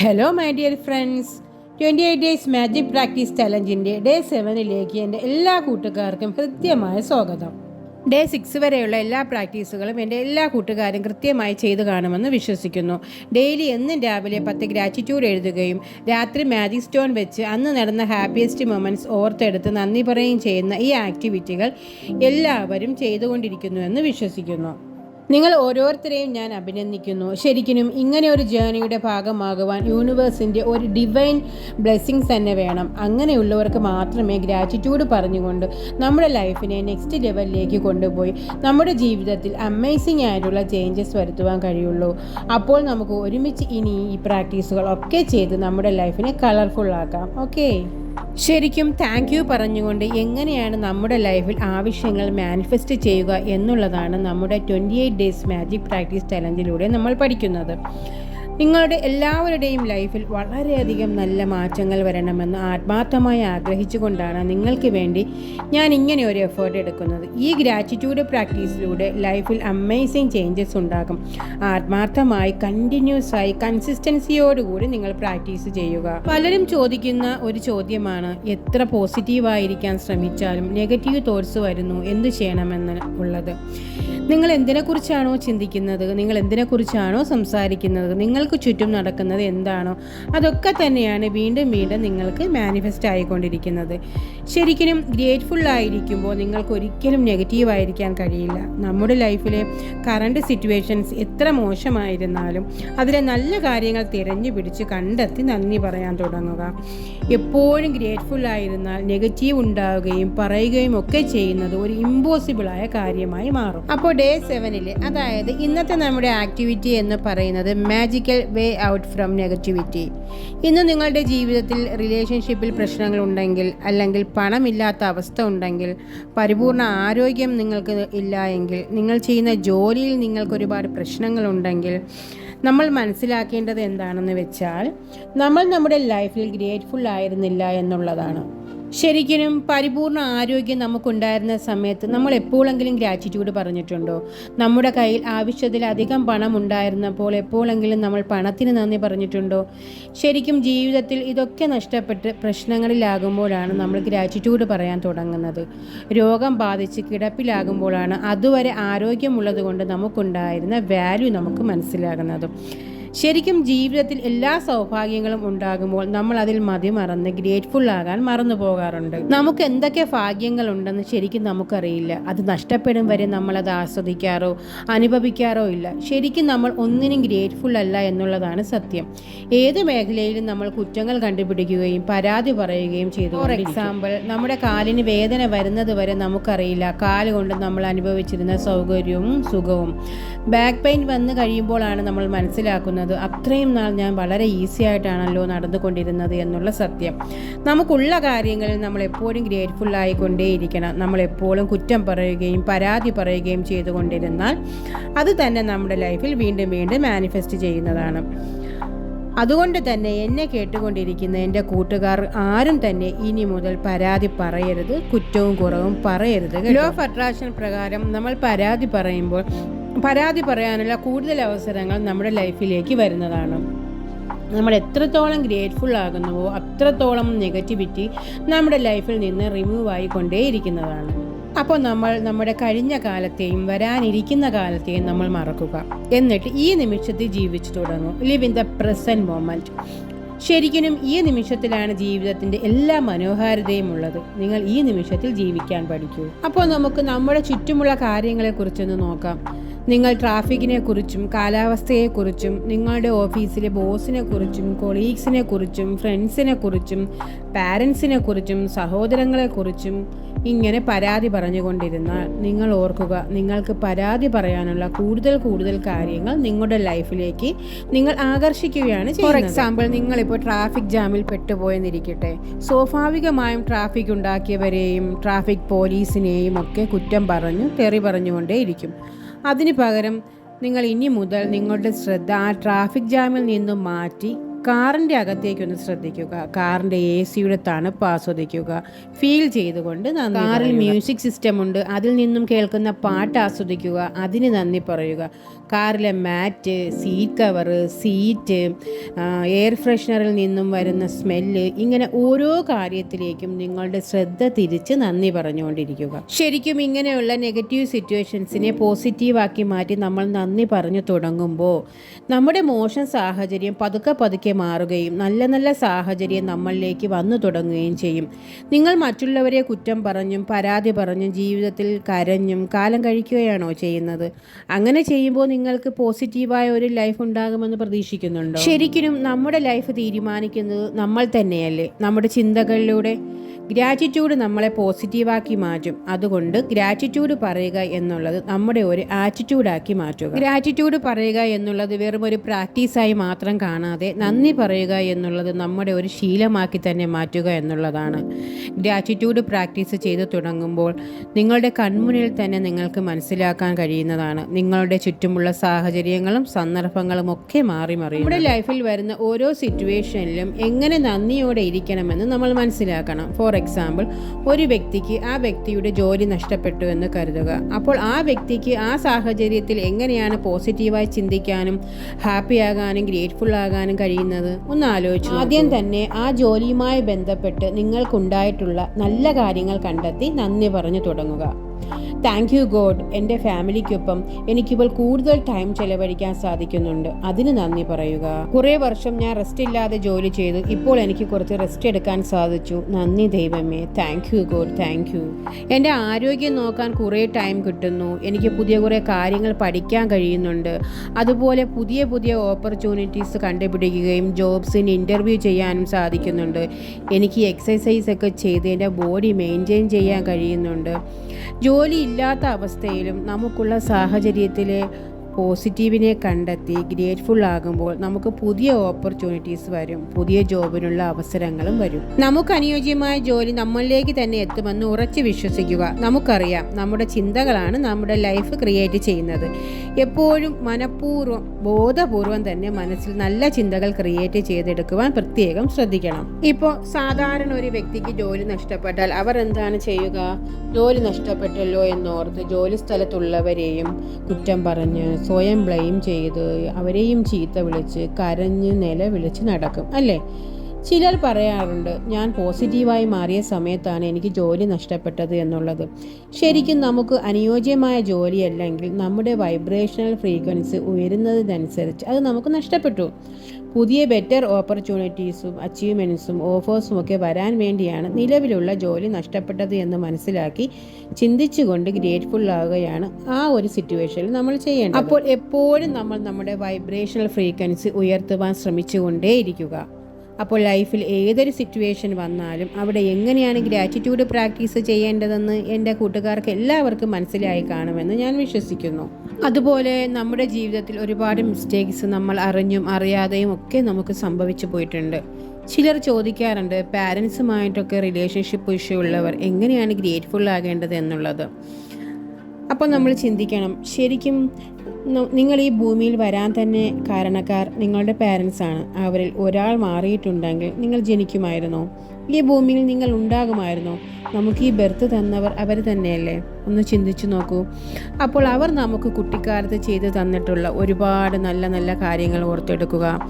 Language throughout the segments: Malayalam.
Hello my dear friends twenty eight days magic practice ചലഞ്ചിന്റെ day സെവനിലേക്ക് എന്റെ എല്ലാ കൂട്ടുകാർക്കും കൃത്യമായ സ്വാഗതം. ഡേ സിക്സ് വരെയുള്ള എല്ലാ പ്രാക്ടീസുകളും എന്റെ എല്ലാ കൂട്ടുകാരും കൃത്യമായി ചെയ്തു കാണുമെന്ന് വിശ്വസിക്കുന്നു. ഡെയിലി എന്നും രാവിലെ പത്ത് ഗ്രാറ്റിറ്റ്യൂഡ് എഴുതുകയും രാത്രി മാജിക് സ്റ്റോൺ വെച്ച് അന്ന് നടന്ന ഹാപ്പിയസ്റ്റ് മൊമെന്റ്സ് ഓർത്തെടുത്ത് നന്ദി പറയുകയും ചെയ്യുന്ന ഈ ആക്ടിവിറ്റികൾ എല്ലാവരും ചെയ്തുകൊണ്ടിരിക്കുന്നു എന്ന് വിശ്വസിക്കുന്നു. നിങ്ങൾ ഓരോരുത്തരെയും ഞാൻ അഭിനന്ദിക്കുന്നു. ശരിക്കും ഇങ്ങനെ ഒരു ജേണിയുടെ ഭാഗമാകുവാൻ യൂണിവേഴ്സിന്റെ ഒരു ഡിവൈൻ ബ്ലെസ്സിങ്സ് തന്നെ വേണം. അങ്ങനെയുള്ളവർക്ക് മാത്രമേ ഗ്രാറ്റിറ്റ്യൂഡ് പറഞ്ഞുകൊണ്ട് നമ്മുടെ ലൈഫിനെ നെക്സ്റ്റ് ലെവലിലേക്ക് കൊണ്ടുപോയി നമ്മുടെ ജീവിതത്തിൽ അമേസിങ് ആയിട്ടുള്ള ചേഞ്ചസ് വരുത്തുവാൻ കഴിയുള്ളൂ. അപ്പോൾ നമുക്ക് ഒരുമിച്ച് ഇനി ഈ പ്രാക്ടീസുകൾ ഒക്കെ ചെയ്ത് നമ്മുടെ ലൈഫിനെ കളർഫുൾ ആക്കാം. ഓക്കെ? ശരിക്കും താങ്ക് യു പറഞ്ഞുകൊണ്ട് എങ്ങനെയാണ് നമ്മുടെ ലൈഫിൽ ആവശ്യങ്ങൾ മാനിഫെസ്റ്റ് ചെയ്യുക എന്നുള്ളതാണ് നമ്മുടെ twenty eight days magic practice ചലഞ്ചിലൂടെ നമ്മൾ പഠിക്കുന്നത്. നിങ്ങളുടെ എല്ലാവരുടെയും ലൈഫിൽ വളരെയധികം നല്ല മാറ്റങ്ങൾ വരണമെന്ന് ആത്മാർത്ഥമായി ആഗ്രഹിച്ചുകൊണ്ടാണ് നിങ്ങൾക്ക് വേണ്ടി ഞാൻ ഇങ്ങനെ ഒരു എഫേർട്ട് എടുക്കുന്നത്. ഈ ഗ്രാറ്റിറ്റ്യൂഡ് പ്രാക്ടീസിലൂടെ ലൈഫിൽ അമേസിങ് ചേഞ്ചസ് ഉണ്ടാകും. ആത്മാർത്ഥമായി കണ്ടിന്യൂസ് ആയി കൺസിസ്റ്റൻസിയോടുകൂടി നിങ്ങൾ പ്രാക്ടീസ് ചെയ്യുക. പലരും ചോദിക്കുന്ന ഒരു ചോദ്യമാണ് എത്ര പോസിറ്റീവായിരിക്കാൻ ശ്രമിച്ചാലും നെഗറ്റീവ് തോട്ട്സ് വരുന്നു എന്ത് ചെയ്യണമെന്ന് ഉള്ളത്? നിങ്ങൾ എന്തിനെക്കുറിച്ചാണോ ചിന്തിക്കുന്നത്? നിങ്ങൾ എന്തിനെക്കുറിച്ചാണോ സംസാരിക്കുന്നത്? നിങ്ങൾക്ക് ചുറ്റും നടക്കുന്നത് എന്താണോ? അതൊക്കെ തന്നെയാണ് വീണ്ടും വീണ്ടും നിങ്ങൾക്ക് മാനിഫെസ്റ്റ് ആയിക്കൊണ്ടിരിക്കുന്നത്. ശരിക്കും ഗ്രേറ്റ്ഫുൾ ആയിരിക്കുമ്പോൾ നിങ്ങൾക്ക് ഒരിക്കലും നെഗറ്റീവ് ആയിരിക്കാൻ കഴിയില്ല. നമ്മുടെ ലൈഫിലെ കറണ്ട് സിറ്റുവേഷൻസ് എത്ര മോശമായിരുന്നാലും അതിലെ നല്ല കാര്യങ്ങൾ തിരഞ്ഞു പിടിച്ച് കണ്ടെത്തി നന്ദി പറയാൻ തുടങ്ങുക. എപ്പോഴും ഗ്രേറ്റ്ഫുൾ ആയിരുന്നാൽ നെഗറ്റീവ് ഉണ്ടാവുകയും പറയുകയും ഒക്കെ ചെയ്യുന്നത് ഒരു ഇമ്പോസിബിളായ കാര്യമായി മാറും. അപ്പോൾ ഡേ സെവനിൽ അതായത് ഇന്നത്തെ നമ്മുടെ ആക്ടിവിറ്റി എന്ന് പറയുന്നത് magical way out from negativity ഇന്ന് നിങ്ങളുടെ ജീവിതത്തിൽ റിലേഷൻഷിപ്പിൽ പ്രശ്നങ്ങൾ ഉണ്ടെങ്കിൽ അല്ലെങ്കിൽ പണമില്ലാത്ത അവസ്ഥ ഉണ്ടെങ്കിൽ പരിപൂർണ ആരോഗ്യം നിങ്ങൾക്ക് ഇല്ല എങ്കിൽ നിങ്ങൾ ചെയ്യുന്ന ജോലിയിൽ നിങ്ങൾക്ക് ഒരുപാട് പ്രശ്നങ്ങളുണ്ടെങ്കിൽ നമ്മൾ മനസ്സിലാക്കേണ്ടത് എന്താണെന്ന് വെച്ചാൽ നമ്മൾ നമ്മുടെ ലൈഫിൽ ഗ്രേറ്റ്ഫുൾ ആയിരുന്നില്ല എന്നുള്ളതാണ്. ശരിക്കും പരിപൂർണ ആരോഗ്യം നമുക്കുണ്ടായിരുന്ന സമയത്ത് നമ്മൾ എപ്പോഴെങ്കിലും ഗ്രാറ്റിറ്റ്യൂഡ് പറഞ്ഞിട്ടുണ്ടോ? നമ്മുടെ കയ്യിൽ ആവശ്യത്തിലധികം പണം ഉണ്ടായിരുന്നപ്പോൾ എപ്പോഴെങ്കിലും നമ്മൾ പണത്തിന് നന്ദി പറഞ്ഞിട്ടുണ്ടോ? ശരിക്കും ജീവിതത്തിൽ ഇതൊക്കെ നഷ്ടപ്പെട്ട് പ്രശ്നങ്ങളിലാകുമ്പോഴാണ് നമ്മൾ ഗ്രാറ്റിറ്റ്യൂഡ് പറയാൻ തുടങ്ങുന്നത്. രോഗം ബാധിച്ച് കിടപ്പിലാകുമ്പോഴാണ് അതുവരെ ആരോഗ്യമുള്ളത് കൊണ്ട് നമുക്കുണ്ടായിരുന്ന വാല്യൂ നമുക്ക് മനസ്സിലാകുന്നത്. ശരിക്കും ജീവിതത്തിൽ എല്ലാ സൗഭാഗ്യങ്ങളും ഉണ്ടാകുമ്പോൾ നമ്മൾ അതിൽ മതി മറന്ന് ഗ്രേറ്റ്ഫുൾ ആകാൻ മറന്നു പോകാറുണ്ട്. നമുക്ക് എന്തൊക്കെ ഭാഗ്യങ്ങൾ ഉണ്ടെന്ന് ശരിക്കും നമുക്കറിയില്ല. അത് നഷ്ടപ്പെടും വരെ നമ്മൾ അത് ആസ്വദിക്കാറോ അനുഭവിക്കാറോ ഇല്ല. ശരിക്കും നമ്മൾ ഒന്നിനും ഗ്രേറ്റ്ഫുൾ അല്ല എന്നുള്ളതാണ് സത്യം. ഏത് മേഖലയിലും നമ്മൾ കുറ്റങ്ങൾ കണ്ടുപിടിക്കുകയും പരാതി പറയുകയും ചെയ്തു. ഫോർ എക്സാമ്പിൾ നമ്മുടെ കാലിന് വേദന വരുന്നത് വരെ നമുക്കറിയില്ല. കാൽ കൊണ്ട് നമ്മൾ അനുഭവിച്ചിരുന്ന സൗകര്യവും സുഖവും. ബാക്ക് പെയിൻ വന്നു കഴിയുമ്പോഴാണ് നമ്മൾ മനസ്സിലാക്കുന്നത് അത്രയും നാൾ ഞാൻ വളരെ ഈസി ആയിട്ടാണല്ലോ നടന്നുകൊണ്ടിരുന്നത് എന്നുള്ള സത്യം. നമുക്കുള്ള കാര്യങ്ങളിൽ നമ്മൾ എപ്പോഴും ഗ്രേറ്റ്ഫുൾ ആയിക്കൊണ്ടേയിരിക്കണം. നമ്മൾ എപ്പോഴും കുറ്റം പറയുകയും പരാതി പറയുകയും ചെയ്തുകൊണ്ടിരുന്നാൽ അത് തന്നെ നമ്മുടെ ലൈഫിൽ വീണ്ടും വീണ്ടും മാനിഫെസ്റ്റ് ചെയ്യുന്നതാണ്. അതുകൊണ്ട് തന്നെ എന്നെ കേട്ടുകൊണ്ടിരിക്കുന്ന എന്റെ കൂട്ടുകാർ ആരും തന്നെ ഇനി മുതൽ പരാതി പറയരുത് കുറ്റവും കുറവും പറയരുത് ലോ ഓഫ് അട്രാക്ഷൻ പ്രകാരം നമ്മൾ പരാതി പറയുമ്പോൾ പരാതി പറയാനുള്ള കൂടുതൽ അവസരങ്ങൾ നമ്മുടെ ലൈഫിലേക്ക് വരുന്നതാണ്. നമ്മൾ എത്രത്തോളം ഗ്രേറ്റ്ഫുൾ ആകുന്നുവോ അത്രത്തോളം നെഗറ്റിവിറ്റി നമ്മുടെ ലൈഫിൽ നിന്ന് റിമൂവ് ആയിക്കൊണ്ടേയിരിക്കുന്നതാണ്. അപ്പോൾ നമ്മൾ നമ്മുടെ കഴിഞ്ഞ കാലത്തെയും വരാനിരിക്കുന്ന കാലത്തെയും നമ്മൾ മറക്കുക. എന്നിട്ട് ഈ നിമിഷത്തിൽ ജീവിച്ചു തുടങ്ങും. Live in the present moment ശരിക്കും ഈ നിമിഷത്തിലാണ് ജീവിതത്തിന്റെ എല്ലാ മനോഹാരിതയും ഉള്ളത്. നിങ്ങൾ ഈ നിമിഷത്തിൽ ജീവിക്കാൻ പഠിക്കൂ. അപ്പോൾ നമുക്ക് നമ്മുടെ ചുറ്റുമുള്ള കാര്യങ്ങളെക്കുറിച്ചൊന്ന് നോക്കാം. നിങ്ങൾ ട്രാഫിക്കിനെ കുറിച്ചും കാലാവസ്ഥയെക്കുറിച്ചും നിങ്ങളുടെ ഓഫീസിലെ ബോസിനെ കുറിച്ചും കൊളീഗ്സിനെ കുറിച്ചും ഫ്രണ്ട്സിനെ കുറിച്ചും പാരൻസിനെ കുറിച്ചും സഹോദരങ്ങളെക്കുറിച്ചും ഇങ്ങനെ പരാതി പറഞ്ഞുകൊണ്ടിരുന്നാൽ നിങ്ങൾ ഓർക്കുക നിങ്ങൾക്ക് പരാതി പറയാനുള്ള കൂടുതൽ കൂടുതൽ കാര്യങ്ങൾ നിങ്ങളുടെ ലൈഫിലേക്ക് നിങ്ങൾ ആകർഷിക്കുകയാണ് ഫോർ എക്സാമ്പിൾ നിങ്ങളിപ്പോൾ ട്രാഫിക് ജാമിൽ പെട്ടുപോയെന്നിരിക്കട്ടെ. സ്വാഭാവികമായും ട്രാഫിക് ഉണ്ടാക്കിയവരെയും ട്രാഫിക് പോലീസിനെയും ഒക്കെ കുറ്റം പറഞ്ഞു തെറി പറഞ്ഞുകൊണ്ടേയിരിക്കും. അതിന് പകരം നിങ്ങൾ ഇനി മുതൽ നിങ്ങളുടെ ശ്രദ്ധ ആ ട്രാഫിക് ജാമിൽ നിന്നും മാറ്റി കാറിന്റെ അകത്തേക്കൊന്ന് ശ്രദ്ധിക്കുക. കാറിന്റെ എ സിയുടെ തണുപ്പ് ആസ്വദിക്കുക. ഫീൽ ചെയ്തുകൊണ്ട് നന്ദി കാറിൽ മ്യൂസിക് സിസ്റ്റം ഉണ്ട്. അതിൽ നിന്നും കേൾക്കുന്ന പാട്ട് ആസ്വദിക്കുക. അതിന് നന്ദി പറയുക. കാറിലെ mat seat cover seat air ഫ്രഷ്നറിൽ നിന്നും വരുന്ന സ്മെല്ല് ഇങ്ങനെ ഓരോ കാര്യത്തിലേക്കും നിങ്ങളുടെ ശ്രദ്ധ തിരിച്ച് നന്ദി പറഞ്ഞുകൊണ്ടിരിക്കുക. ശരിക്കും ഇങ്ങനെയുള്ള നെഗറ്റീവ് സിറ്റുവേഷൻസിനെ പോസിറ്റീവാക്കി മാറ്റി നമ്മൾ നന്ദി പറഞ്ഞു തുടങ്ങുമ്പോൾ നമ്മുടെ മോശം സാഹചര്യം പതുക്കെ പതുക്കെ മാറുകയും നല്ല നല്ല സാഹചര്യം നമ്മളിലേക്ക് വന്നു തുടങ്ങുകയും ചെയ്യും. നിങ്ങൾ മറ്റുള്ളവരെ കുറ്റം പറഞ്ഞും പരാതി പറഞ്ഞും ജീവിതത്തിൽ കരഞ്ഞും കാലം കഴിക്കുകയാണോ ചെയ്യുന്നത്? അങ്ങനെ ചെയ്യുമ്പോൾ നിങ്ങൾക്ക് പോസിറ്റീവായ ഒരു ലൈഫ് ഉണ്ടാകുമെന്ന് പ്രതീക്ഷിക്കുന്നുണ്ടോ? ശരിക്കും നമ്മുടെ ലൈഫ് തീരുമാനിക്കുന്നത് നമ്മൾ തന്നെയല്ലേ? നമ്മുടെ ചിന്തകളിലൂടെ ഗ്രാറ്റിറ്റ്യൂഡ് നമ്മളെ പോസിറ്റീവാക്കി മാറ്റും. അതുകൊണ്ട് ഗ്രാറ്റിറ്റ്യൂഡ് പറയുക എന്നുള്ളത് നമ്മുടെ ഒരു ആറ്റിറ്റ്യൂഡാക്കി മാറ്റുക. ഗ്രാറ്റിറ്റ്യൂഡ് പറയുക എന്നുള്ളത് വെറും ഒരു പ്രാക്ടീസായി മാത്രം കാണാതെ നന്ദി പറയുക എന്നുള്ളത് നമ്മുടെ ഒരു ശീലമാക്കി തന്നെ മാറ്റുക എന്നുള്ളതാണ്. ഗ്രാറ്റിറ്റ്യൂഡ് പ്രാക്ടീസ് ചെയ്ത് തുടങ്ങുമ്പോൾ നിങ്ങളുടെ കൺമുന്നിൽ തന്നെ നിങ്ങൾക്ക് മനസ്സിലാക്കാൻ കഴിയുന്നതാണ്. നിങ്ങളുടെ ചുറ്റുമുള്ള സാഹചര്യങ്ങളും സന്ദർഭങ്ങളും ഒക്കെ മാറി മറിയും നമ്മുടെ ലൈഫിൽ വരുന്ന ഓരോ സിറ്റുവേഷനിലും എങ്ങനെ നന്ദിയോടെ ഇരിക്കണമെന്ന് നമ്മൾ മനസ്സിലാക്കണം. ഫോർ എക്സാമ്പിൾ ഒരു വ്യക്തിക്ക് ആ വ്യക്തിയുടെ ജോലി നഷ്ടപ്പെട്ടു എന്ന് കരുതുക. അപ്പോൾ ആ വ്യക്തിക്ക് ആ സാഹചര്യത്തിൽ എങ്ങനെയാണ് പോസിറ്റീവായി ചിന്തിക്കാനും ഹാപ്പി ആകാനും ഗ്രേറ്റ്ഫുൾ ആകാനും കഴിയുന്നത്? ഒന്ന് ആലോചിച്ചു ആദ്യം തന്നെ ആ ജോലിയുമായി ബന്ധപ്പെട്ട് നിങ്ങൾക്കുണ്ടായിട്ടുള്ള നല്ല കാര്യങ്ങൾ കണ്ടെത്തി നന്ദി പറഞ്ഞു തുടങ്ങുക. താങ്ക് യു ഗോഡ് എന്റെ ഫാമിലിക്കൊപ്പം എനിക്കിപ്പോൾ കൂടുതൽ ടൈം ചെലവഴിക്കാൻ സാധിക്കുന്നുണ്ട്. അതിന് നന്ദി പറയുക. കുറേ വർഷം ഞാൻ റെസ്റ്റ് ഇല്ലാതെ ജോലി ചെയ്തു. ഇപ്പോൾ എനിക്ക് കുറച്ച് റെസ്റ്റ് എടുക്കാൻ സാധിച്ചു. നന്ദി ദൈവമേ. Thank you God thank you എന്റെ ആരോഗ്യം നോക്കാൻ കുറേ ടൈം കിട്ടുന്നു. എനിക്ക് പുതിയ കുറേ കാര്യങ്ങൾ പഠിക്കാൻ കഴിയുന്നുണ്ട്. അതുപോലെ പുതിയ പുതിയ ഓപ്പർച്യൂണിറ്റീസ് കണ്ടുപിടിക്കുകയും ജോബ്സിന് ഇന്റർവ്യൂ ചെയ്യാനും സാധിക്കുന്നുണ്ട്. എനിക്ക് എക്സസൈസ് ഒക്കെ ചെയ്ത് എന്റെ ബോഡി മെയിന്റെയിൻ ചെയ്യാൻ കഴിയുന്നുണ്ട്. ജോലി ഇല്ലാത്ത അവസ്ഥയിലും നമുക്കുള്ള സാഹചര്യത്തിലെ പോസിറ്റീവിനെ കണ്ടെത്തി ഗ്രേറ്റ്ഫുൾ ആകുമ്പോൾ നമുക്ക് പുതിയ ഓപ്പർച്യൂണിറ്റീസ് വരും പുതിയ ജോബിനുള്ള അവസരങ്ങളും വരും. നമുക്ക് അനുയോജ്യമായ ജോലി നമ്മളിലേക്ക് തന്നെ എത്തുമെന്ന് ഉറച്ചു വിശ്വസിക്കുക. നമുക്കറിയാം നമ്മുടെ ചിന്തകളാണ് നമ്മുടെ ലൈഫ് ക്രിയേറ്റ് ചെയ്യുന്നത്. എപ്പോഴും മനഃപൂർവം ബോധപൂർവം തന്നെ മനസ്സിൽ നല്ല ചിന്തകൾ ക്രിയേറ്റ് ചെയ്തെടുക്കുവാൻ പ്രത്യേകം ശ്രദ്ധിക്കണം. ഇപ്പോൾ സാധാരണ ഒരു വ്യക്തിക്ക് ജോലി നഷ്ടപ്പെട്ടാൽ അവർ എന്താണ് ചെയ്യുക? ജോലി നഷ്ടപ്പെട്ടല്ലോ എന്നോർത്ത് ജോലി സ്ഥലത്തുള്ളവരെയും കുറ്റം പറഞ്ഞ് സ്വയം ബ്ലെയിം ചെയ്ത് അവരെയും ചീത്ത വിളിച്ച് കരഞ്ഞ് നില വിളിച്ച് നടക്കും അല്ലേ? ചിലർ പറയാറുണ്ട് ഞാൻ പോസിറ്റീവായി മാറിയ സമയത്താണ് എനിക്ക് ജോലി നഷ്ടപ്പെട്ടത് എന്നുള്ളത്. ശരിക്കും നമുക്ക് അനുയോജ്യമായ ജോലിയല്ലെങ്കിൽ നമ്മുടെ വൈബ്രേഷണൽ ഫ്രീക്വൻസി ഉയരുന്നതിനനുസരിച്ച് അത് നമുക്ക് നഷ്ടപ്പെട്ടു. പുതിയ ബെറ്റർ ഓപ്പർച്യൂണിറ്റീസും അച്ചീവ്മെന്റ്സും ഓഫേഴ്സും ഒക്കെ വരാൻ വേണ്ടിയാണ് നിലവിലുള്ള ജോലി നഷ്ടപ്പെട്ടത് എന്ന് മനസ്സിലാക്കി ചിന്തിച്ചുകൊണ്ട് ഗ്രേറ്റ്ഫുൾ ആവുകയാണ് ആ ഒരു സിറ്റുവേഷനിൽ നമ്മൾ ചെയ്യേണ്ടത്. അപ്പോൾ എപ്പോഴും നമ്മൾ നമ്മുടെ വൈബ്രേഷണൽ ഫ്രീക്വൻസി ഉയർത്തുവാൻ ശ്രമിച്ചുകൊണ്ടേയിരിക്കുക. അപ്പോൾ ലൈഫിൽ ഏതൊരു സിറ്റുവേഷൻ വന്നാലും അവിടെ എങ്ങനെയാണ് ഗ്രാറ്റിറ്റ്യൂഡ് പ്രാക്ടീസ് ചെയ്യേണ്ടതെന്ന് എന്റെ കൂട്ടുകാർക്ക് എല്ലാവർക്കും മനസ്സിലായി കാണുമെന്ന് ഞാൻ വിശ്വസിക്കുന്നു. അതുപോലെ നമ്മുടെ ജീവിതത്തിൽ ഒരുപാട് മിസ്റ്റേക്സ് നമ്മൾ അറിഞ്ഞും അറിയാതെയും ഒക്കെ നമുക്ക് സംഭവിച്ചു പോയിട്ടുണ്ട്. ചിലർ ചോദിക്കാറുണ്ട് പാരൻസുമായിട്ടൊക്കെ റിലേഷൻഷിപ്പ് ഇഷ്യൂ ഉള്ളവർ എങ്ങനെയാണ് ഗ്രേറ്റ്ഫുൾ ആകേണ്ടത് എന്നുള്ളത്? അപ്പോൾ നമ്മൾ ചിന്തിക്കണം ശരിക്കും നിങ്ങൾ ഈ ഭൂമിയിൽ വരാൻ തന്നെ കാരണക്കാർ നിങ്ങളുടെ പാരൻസ് ആണ്. അവരിൽ ഒരാൾ മാറിയിട്ടുണ്ടെങ്കിൽ നിങ്ങൾ ജനിക്കുമായിരുന്നോ? ഈ ഭൂമിയിൽ നിങ്ങൾ ഉണ്ടാകുമായിരുന്നോ? നമുക്ക് ഈ ബർത്ത് തന്നവർ അവർ തന്നെയല്ലേ? ഒന്ന് ചിന്തിച്ചു നോക്കൂ. അപ്പോൾ അവർ നമുക്ക് കുട്ടിക്കാലത്ത് ചെയ്തു തന്നിട്ടുള്ള ഒരുപാട് നല്ല നല്ല കാര്യങ്ങൾ ഓർത്തെടുക്കുക.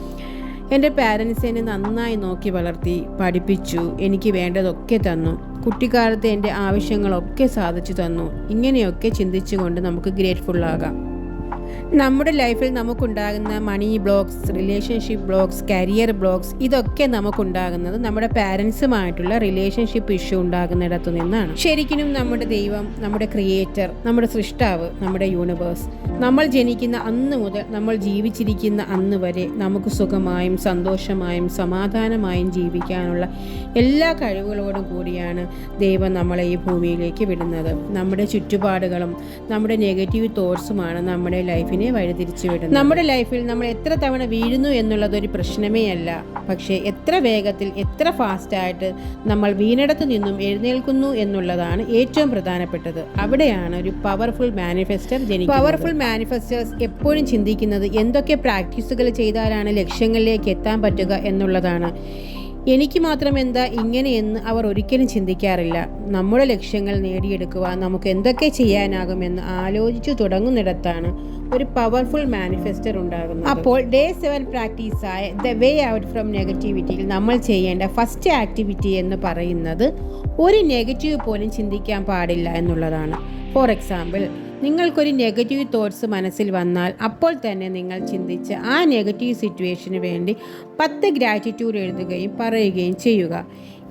എന്റെ പാരൻസ് നന്നായി നോക്കി വളർത്തി പഠിപ്പിച്ചു എനിക്ക് വേണ്ടതൊക്കെ തന്നു. കുട്ടിക്കാലത്ത് എന്റെ ആവശ്യങ്ങളൊക്കെ സാധിച്ചു തന്നു. ഇങ്ങനെയൊക്കെ ചിന്തിച്ചുകൊണ്ട് നമുക്ക് ഗ്രേറ്റ്ഫുള്ളാകാം നമ്മുടെ ലൈഫിൽ നമുക്കുണ്ടാകുന്ന money blocks relationship blocks career blocks ഇതൊക്കെ നമുക്കുണ്ടാകുന്നത് നമ്മുടെ പാരൻസുമായിട്ടുള്ള റിലേഷൻഷിപ്പ് ഇഷ്യൂ ഉണ്ടാകുന്നിടത്തു നിന്നാണ്. ശരിക്കും നമ്മുടെ ദൈവം നമ്മുടെ ക്രിയേറ്റർ നമ്മുടെ സൃഷ്ടാവ് നമ്മുടെ യൂണിവേഴ്സ് നമ്മൾ ജനിക്കുന്ന അന്ന് മുതൽ നമ്മൾ ജീവിച്ചിരിക്കുന്ന അന്ന് വരെ നമുക്ക് സുഖമായും സന്തോഷമായും സമാധാനമായും ജീവിക്കാനുള്ള എല്ലാ കഴിവുകളോടും കൂടിയാണ് ദൈവം നമ്മളെ ഈ ഭൂമിയിലേക്ക് വിടുന്നത്. നമ്മുടെ ചുറ്റുപാടുകളും നമ്മുടെ നെഗറ്റീവ് തോട്ട്സുമാണ് നമ്മുടെ ലൈഫിനെ ലൈഫിനെ വഴിതിരിച്ചു വിടുന്നു നമ്മുടെ ലൈഫിൽ നമ്മൾ എത്ര തവണ വീഴുന്നു എന്നുള്ളത് ഒരു പ്രശ്നമേ അല്ല. പക്ഷേ എത്ര വേഗത്തിൽ എത്ര ഫാസ്റ്റായിട്ട് നമ്മൾ വീണടത്ത് നിന്നും എഴുന്നേൽക്കുന്നു എന്നുള്ളതാണ് ഏറ്റവും പ്രധാനപ്പെട്ടത്. അവിടെയാണ് ഒരു പവർഫുൾ മാനിഫെസ്റ്റർ ജനിക്കുന്നത്. പവർഫുൾ മാനിഫെസ്റ്റേഴ്സ് എപ്പോഴും ചിന്തിക്കുന്നത് എന്തൊക്കെ പ്രാക്ടീസുകൾ ചെയ്താലാണ് ലക്ഷ്യങ്ങളിലേക്ക് എത്താൻ പറ്റുക എന്നുള്ളതാണ്. എനിക്ക് മാത്രം എന്താ ഇങ്ങനെയെന്ന് അവർ ഒരിക്കലും ചിന്തിക്കാറില്ല. നമ്മുടെ ലക്ഷ്യങ്ങൾ നേടിയെടുക്കുവാൻ നമുക്ക് എന്തൊക്കെ ചെയ്യാനാകുമെന്ന് ആലോചിച്ചു തുടങ്ങുന്നിടത്താണ് ഒരു പവർഫുൾ മാനിഫെസ്റ്റർ ഉണ്ടാകുന്നത്. അപ്പോൾ ഡേ സെവൻ പ്രാക്ടീസായ ദ വേ ഔട്ട് ഫ്രം നെഗറ്റിവിറ്റിയിൽ നമ്മൾ ചെയ്യേണ്ട ഫസ്റ്റ് ആക്ടിവിറ്റി എന്ന് പറയുന്നത് ഒരു നെഗറ്റീവ് പോലും ചിന്തിക്കാൻ പാടില്ല എന്നുള്ളതാണ്. ഫോർ എക്സാമ്പിൾ നിങ്ങൾക്കൊരു നെഗറ്റീവ് തോട്ട്സ് മനസ്സിൽ വന്നാൽ അപ്പോൾ തന്നെ നിങ്ങൾ ചിന്തിച്ച് ആ നെഗറ്റീവ് സിറ്റുവേഷന് വേണ്ടി പത്ത് ഗ്രാറ്റിറ്റ്യൂഡ് എഴുതുകയും പറയുകയും ചെയ്യുക.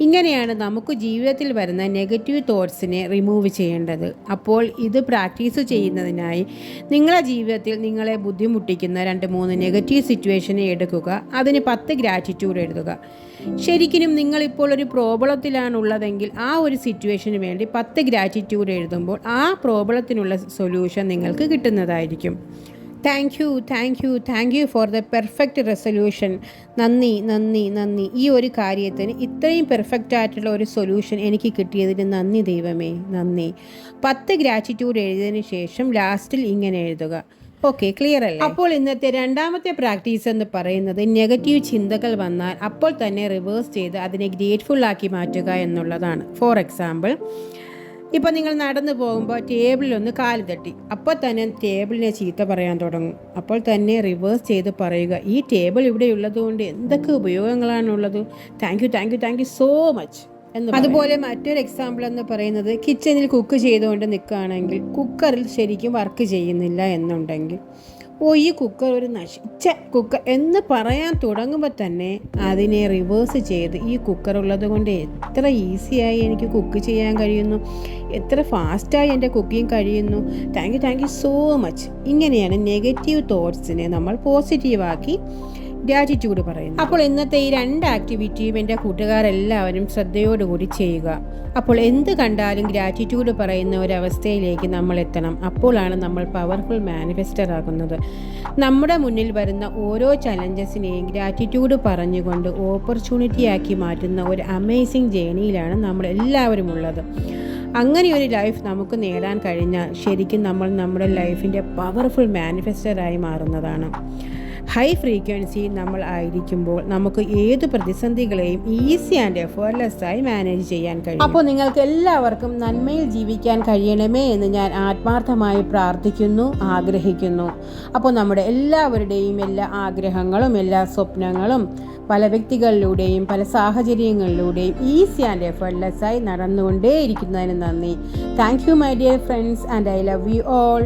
ഇങ്ങനെയാണ് നമുക്ക് ജീവിതത്തിൽ വരുന്ന നെഗറ്റീവ് തോട്ട്സിനെ റിമൂവ് ചെയ്യേണ്ടത്. അപ്പോൾ ഇത് പ്രാക്ടീസ് ചെയ്യുന്നതിനായി നിങ്ങളുടെ ജീവിതത്തിൽ നിങ്ങളെ ബുദ്ധിമുട്ടിക്കുന്ന രണ്ട് മൂന്ന് നെഗറ്റീവ് സിറ്റുവേഷനെ എടുക്കുക. അതിന് പത്ത് ഗ്രാറ്റിറ്റ്യൂഡ് എഴുതുക. ശരിക്കും നിങ്ങളിപ്പോൾ ഒരു പ്രോബ്ലത്തിലാണുള്ളതെങ്കിൽ ആ ഒരു സിറ്റുവേഷന് വേണ്ടി പത്ത് ഗ്രാറ്റിറ്റ്യൂഡ് എഴുതുമ്പോൾ ആ പ്രോബ്ലത്തിനുള്ള സൊല്യൂഷൻ നിങ്ങൾക്ക് കിട്ടുന്നതായിരിക്കും. Thank you thank you thank you for the perfect resolution. നന്ദി നന്ദി നന്ദി. ഈ ഒരു കാര്യത്തിന് ഇത്രയും പെർഫെക്റ്റ് ആയിട്ടുള്ള ഒരു സൊല്യൂഷൻ എനിക്ക് കിട്ടിയതിന് നന്ദി ദൈവമേ നന്ദി. പത്ത് ഗ്രാറ്റിറ്റ്യൂഡ് എഴുതിയതിന് ശേഷം ലാസ്റ്റിൽ ഇങ്ങനെ എഴുതുക. ഓക്കെ ക്ലിയർ അല്ലേ? അപ്പോൾ ഇന്നത്തെ രണ്ടാമത്തെ പ്രാക്ടീസ് എന്ന് പറയുന്നത് നെഗറ്റീവ് ചിന്തകൾ വന്നാൽ അപ്പോൾ തന്നെ റിവേഴ്സ് ചെയ്ത് അതിനെ ഗ്രേറ്റ്ഫുൾ ആക്കി മാറ്റുക എന്നുള്ളതാണ്. ഫോർ എക്സാമ്പിൾ ഇപ്പോൾ നിങ്ങൾ നടന്നു പോകുമ്പോൾ ടേബിളിൽ ഒന്ന് കാൽ തട്ടി. അപ്പോൾ തന്നെ ടേബിളിനെ ചീത്ത പറയാൻ തുടങ്ങും. അപ്പോൾ തന്നെ റിവേഴ്സ് ചെയ്ത് പറയുക ഈ ടേബിൾ ഇവിടെ ഉള്ളതുകൊണ്ട് എന്തൊക്കെ ഉപയോഗങ്ങളാണുള്ളത് thank you thank you thank you so much എന്ന് അതുപോലെ മറ്റൊരു എക്സാമ്പിൾ എന്ന് പറയുന്നത് കിച്ചണിൽ കുക്ക് ചെയ്തുകൊണ്ട് നിൽക്കുകയാണെങ്കിൽ കുക്കറിൽ ശരിക്കും വർക്ക് ചെയ്യുന്നില്ല എന്നുണ്ടെങ്കിൽ. ഓ ഈ കുക്കർ ഒരു നശിച്ച കുക്കർ എന്ന് പറയാൻ തുടങ്ങുമ്പോൾ തന്നെ അതിനെ റിവേഴ്സ് ചെയ്ത് ഈ കുക്കർ ഉള്ളത് കൊണ്ട് എത്ര ഈസിയായി എനിക്ക് കുക്ക് ചെയ്യാൻ കഴിയുന്നു. എത്ര ഫാസ്റ്റായി എന്റെ കുക്കിംഗ് കഴിയുന്നു. Thank you thank you so much ഇങ്ങനെയാണ് നെഗറ്റീവ് തോട്ട്സിനെ നമ്മൾ പോസിറ്റീവാക്കി ഗ്രാറ്റിറ്റ്യൂഡ് പറയുന്നു. അപ്പോൾ ഇന്നത്തെ ഈ രണ്ട് ആക്ടിവിറ്റിയും എന്റെ കൂട്ടുകാരെല്ലാവരും ശ്രദ്ധയോടുകൂടി ചെയ്യുക. അപ്പോൾ എന്ത് കണ്ടാലും ഗ്രാറ്റിറ്റ്യൂഡ് പറയുന്ന ഒരവസ്ഥയിലേക്ക് നമ്മൾ എത്തണം. അപ്പോഴാണ് നമ്മൾ പവർഫുൾ മാനിഫെസ്റ്റർ ആകുന്നത്. നമ്മുടെ മുന്നിൽ വരുന്ന ഓരോ ചലഞ്ചസിനെയും ഗ്രാറ്റിറ്റ്യൂഡ് പറഞ്ഞുകൊണ്ട് ഓപ്പർച്യൂണിറ്റി ആക്കി മാറ്റുന്ന ഒരു അമേസിങ് ജേണിയിലാണ് നമ്മൾ എല്ലാവരും ഉള്ളത്. അങ്ങനെ ഒരു ലൈഫ് നമുക്ക് നേടാൻ കഴിഞ്ഞാൽ ശരിക്കും നമ്മൾ നമ്മുടെ ലൈഫിന്റെ പവർഫുൾ മാനിഫെസ്റ്ററായി മാറുന്നതാണ്. ഹൈ ഫ്രീക്വൻസി നമ്മൾ ആയിരിക്കുമ്പോൾ നമുക്ക് ഏത് പ്രതിസന്ധികളെയും ഈസി ആൻഡ് എഫേർട്ട്ലെസ് ആയി മാനേജ് ചെയ്യാൻ കഴിയും. അപ്പോൾ നിങ്ങൾക്ക് എല്ലാവർക്കും നന്മയിൽ ജീവിക്കാൻ കഴിയണമേ എന്ന് ഞാൻ ആത്മാർത്ഥമായി പ്രാർത്ഥിക്കുന്നു ആഗ്രഹിക്കുന്നു. അപ്പോൾ നമ്മുടെ എല്ലാവരുടെയും എല്ലാ ആഗ്രഹങ്ങളും എല്ലാ സ്വപ്നങ്ങളും പല വ്യക്തികളിലൂടെയും പല സാഹചര്യങ്ങളിലൂടെയും ഈസി ആൻഡ് എഫേർട്ട്ലെസ് ആയി നടന്നുകൊണ്ടേയിരിക്കുന്നതിന് നന്ദി. Thank you my dear friends and I love you all